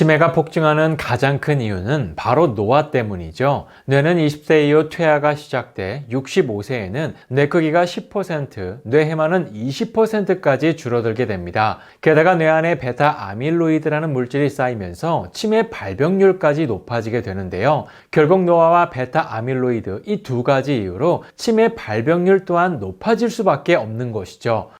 치매가 폭증하는 가장 큰 이유는 바로 노화 때문이죠. 뇌는 20세 이후 퇴화가 시작돼 65세에는 뇌 크기가 10%, 뇌 해마는 20%까지 줄어들게 됩니다. 게다가 뇌 안에 베타 아밀로이드라는 물질이 쌓이면서 치매 발병률까지 높아지게 되는데요. 결국 노화와 베타 아밀로이드 이 두 가지 이유로 치매 발병률 또한 높아질 수밖에 없는 것이죠.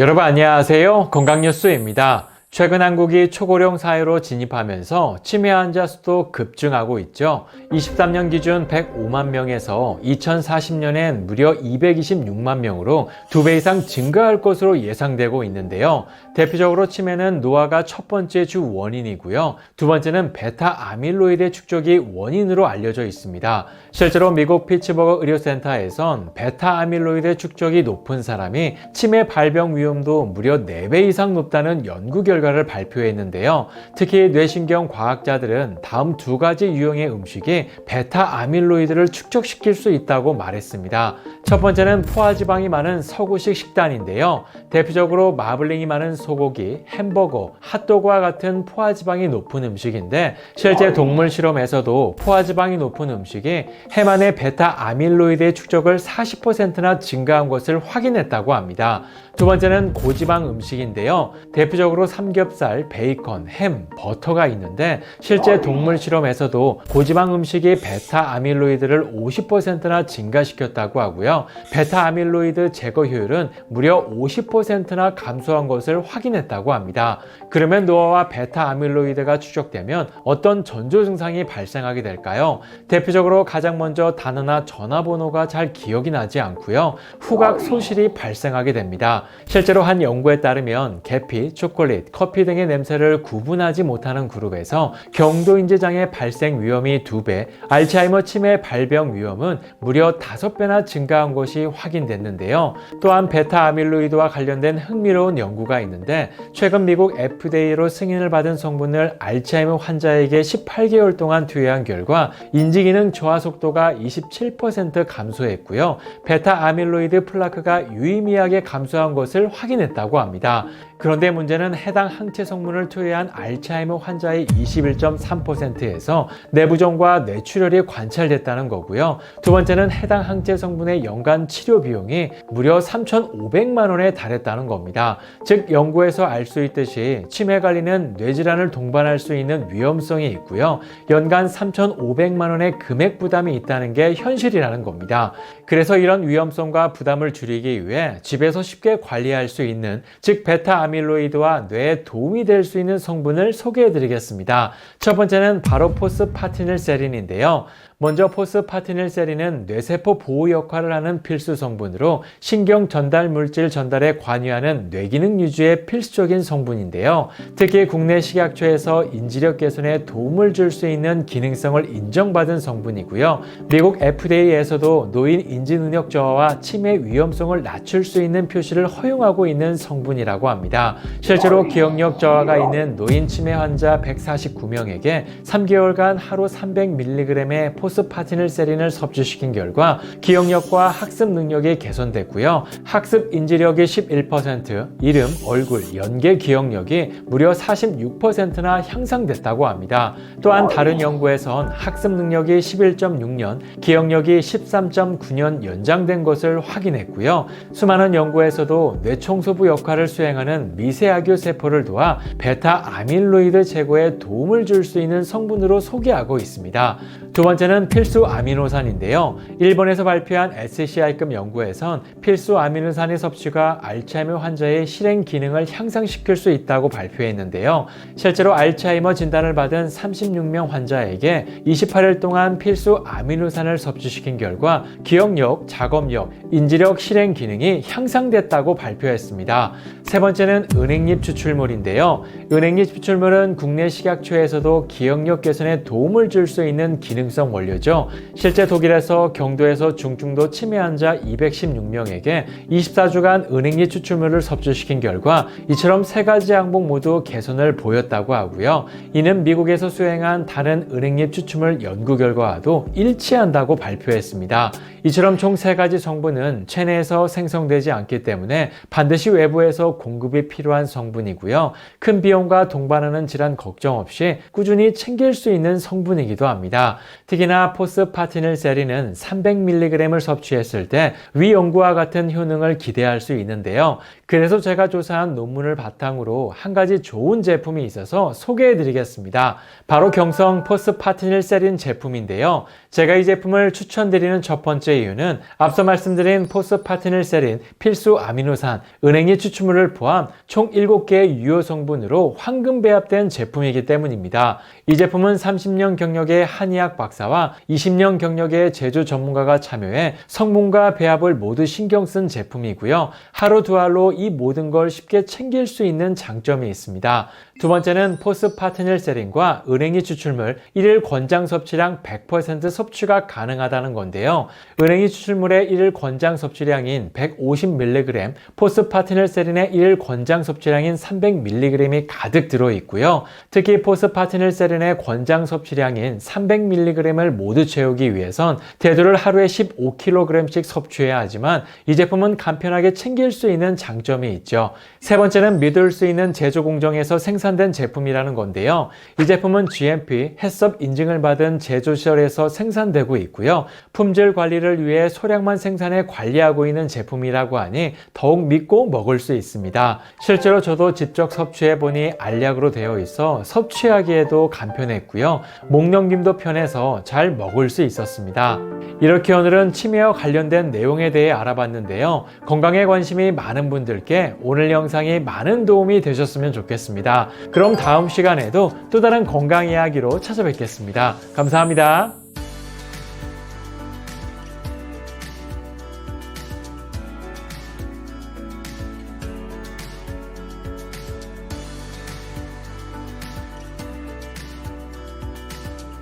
여러분 안녕하세요. 건강뉴스입니다. 최근 한국이 초고령 사회로 진입하면서 치매 환자 수도 급증하고 있죠. 23년 기준 105만 명에서 2040년엔 무려 226만 명으로 두 배 이상 증가할 것으로 예상되고 있는데요. 대표적으로 치매는 노화가 첫 번째 주 원인이고요. 두 번째는 베타 아밀로이드 축적이 원인으로 알려져 있습니다. 실제로 미국 피츠버그 의료센터에선 베타 아밀로이드 축적이 높은 사람이 치매 발병 위험도 무려 4배 이상 높다는 연구 결과 를 발표했는데요. 특히 뇌신경 과학자들은 다음 두 가지 유형의 음식이 베타 아밀로이드를 축적시킬 수 있다고 말했습니다. 첫 번째는 포화지방이 많은 서구식 식단인데요. 대표적으로 마블링이 많은 소고기, 햄버거, 핫도그와 같은 포화지방이 높은 음식인데 실제 동물 실험에서도 포화지방이 높은 음식이 해만의 베타 아밀로이드의 축적을 40%나 증가한 것을 확인했다고 합니다. 두 번째는 고지방 음식인데요. 대표적으로 삼 겹살, 베이컨, 햄, 버터가 있는데 실제 동물 실험에서도 고지방 음식이 베타 아밀로이드를 50%나 증가시켰다고 하고요. 베타 아밀로이드 제거 효율은 무려 50%나 감소한 것을 확인했다고 합니다. 그러면 노화와 베타 아밀로이드가 추적되면 어떤 전조 증상이 발생하게 될까요? 대표적으로 가장 먼저 단어나 전화번호가 잘 기억이 나지 않고요. 후각 소실이 발생하게 됩니다. 실제로 한 연구에 따르면 계피, 초콜릿, 커피 등의 냄새를 구분하지 못하는 그룹에서 경도인지 장애 발생 위험이 2배, 알츠하이머 치매 발병 위험은 무려 5배나 증가한 것이 확인됐는데요. 또한 베타 아밀로이드와 관련된 흥미로운 연구가 있는데 최근 미국 FDA로 승인을 받은 성분을 알츠하이머 환자에게 18개월 동안 투여한 결과 인지기능 저하 속도가 27% 감소했고요. 베타 아밀로이드 플라크가 유의미하게 감소한 것을 확인했다고 합니다. 그런데 문제는 해당 항체 성분을 투여한 알츠하이머 환자의 21.3%에서 내부종과 뇌출혈이 관찰됐다는 거고요. 두 번째는 해당 항체 성분의 연간 치료 비용이 무려 3,500만 원에 달했다는 겁니다. 즉 연구에서 알 수 있듯이 치매 관리는 뇌질환을 동반할 수 있는 위험성이 있고요. 연간 3,500만 원의 금액 부담이 있다는 게 현실이라는 겁니다. 그래서 이런 위험성과 부담을 줄이기 위해 집에서 쉽게 관리할 수 있는 즉 베타 아밀로이드와 뇌에 도움이 될 수 있는 성분을 소개해 드리겠습니다. 첫 번째는 바로 포스파티닐세린인데요. 먼저 포스파티닐세린은 뇌세포 보호 역할을 하는 필수 성분으로 신경 전달 물질 전달에 관여하는 뇌기능 유지에 필수적인 성분인데요. 특히 국내 식약처에서 인지력 개선에 도움을 줄 수 있는 기능성을 인정받은 성분이고요. 미국 FDA에서도 노인 인지 능력 저하와 치매 위험성을 낮출 수 있는 표시를 허용하고 있는 성분이라고 합니다. 실제로 기억력 저하가 있는 노인 치매 환자 149명에게 3개월간 하루 300mg의 포 스파티닐세린을 섭취시킨 결과 기억력과 학습 능력이 개선됐고요. 학습 인지력이 11%, 이름, 얼굴, 연계 기억력이 무려 46%나 향상됐다고 합니다. 또한 다른 연구에선 학습 능력이 11.6년, 기억력이 13.9년 연장된 것을 확인했고요. 수많은 연구에서도 뇌청소부 역할을 수행하는 미세아교 세포를 도와 베타 아밀로이드 제거에 도움을 줄 수 있는 성분으로 소개하고 있습니다. 두 번째는 필수 아미노산인데요. 일본에서 발표한 SCI급 연구에선 필수 아미노산의 섭취가 알츠하이머 환자의 실행 기능을 향상시킬 수 있다고 발표했는데요. 실제로 알츠하이머 진단을 받은 36명 환자에게 28일 동안 필수 아미노산을 섭취시킨 결과 기억력, 작업력, 인지력 실행 기능이 향상됐다고 발표했습니다. 세 번째는 은행잎 추출물인데요. 은행잎 추출물은 국내 식약처에서도 기억력 개선에 도움을 줄 수 있는 기능 중증성 원료죠. 실제 독일에서 경도에서 중증도 치매 환자 216명에게 24주간 은행잎 추출물을 섭취시킨 결과 이처럼 세 가지 항목 모두 개선을 보였다고 하고요. 이는 미국에서 수행한 다른 은행잎 추출물 연구 결과와도 일치한다고 발표했습니다. 이처럼 총 세 가지 성분은 체내에서 생성되지 않기 때문에 반드시 외부에서 공급이 필요한 성분이고요. 큰 비용과 동반하는 질환 걱정 없이 꾸준히 챙길 수 있는 성분이기도 합니다. 특히나 포스파티닐세린은 300mg을 섭취했을 때 위 연구와 같은 효능을 기대할 수 있는데요. 그래서 제가 조사한 논문을 바탕으로 한 가지 좋은 제품이 있어서 소개해 드리겠습니다. 바로 경성 포스파티닐세린 제품인데요. 제가 이 제품을 추천드리는 첫 번째 이유는 앞서 말씀드린 포스파티닐세린, 필수 아미노산, 은행잎 추출물을 포함 총 7개의 유효 성분으로 황금 배합된 제품이기 때문입니다. 이 제품은 30년 경력의 한의학 박사와 20년 경력의 제조 전문가가 참여해 성분과 배합을 모두 신경 쓴 제품이고요. 하루 두 알로 이 모든 걸 쉽게 챙길 수 있는 장점이 있습니다. 두 번째는 포스파티닐세린과 은행잎 추출물 1일 권장 섭취량 100% 섭취가 가능하다는 건데요. 은행잎 추출물의 1일 권장 섭취량인 150mg, 포스파티닐세린의 1일 권장 섭취량인 300mg이 가득 들어 있고요. 특히 포스파티닐세린의 권장 섭취량인 300mg 을 모두 채우기 위해선 대두를 하루에 15kg씩 섭취해야 하지만 이 제품은 간편하게 챙길 수 있는 장점이 있죠. 세 번째는 믿을 수 있는 제조 공정에서 생산된 제품이라는 건데요. 이 제품은 GMP, 해썹 인증을 받은 제조 시설에서 생산되고 있고요. 품질 관리를 위해 소량만 생산해 관리하고 있는 제품이라고 하니 더욱 믿고 먹을 수 있습니다. 실제로 저도 직접 섭취해 보니 알약으로 되어 있어 섭취하기에도 간편했고요. 목 넘김도 편해 서 잘 먹을 수 있었습니다. 이렇게 오늘은 치매와 관련된 내용에 대해 알아봤는데요. 건강에 관심이 많은 분들께 오늘 영상이 많은 도움이 되셨으면 좋겠습니다. 그럼 다음 시간에도 또 다른 건강 이야기로 찾아뵙겠습니다. 감사합니다.